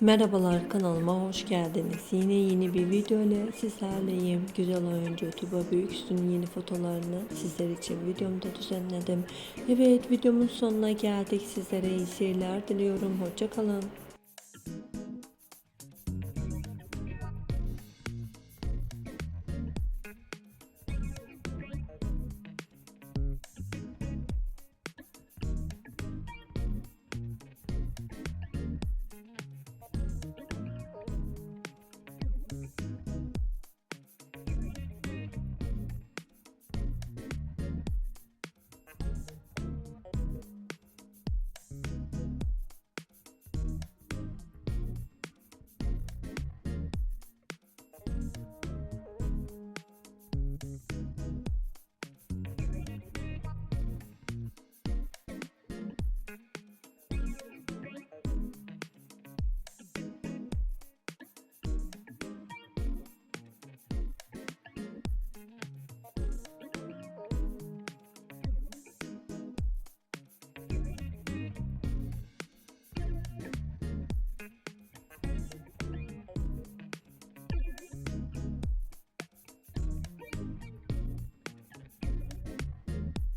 Merhabalar kanalıma hoş geldiniz. Yine yeni bir video ile sizlerleyim. Güzel oyuncu Tuba Büyüksün yeni fotolarını sizler için videomda düzenledim. Evet videomun sonuna geldik. Sizlere iyi seyirler diliyorum. Hoşçakalın.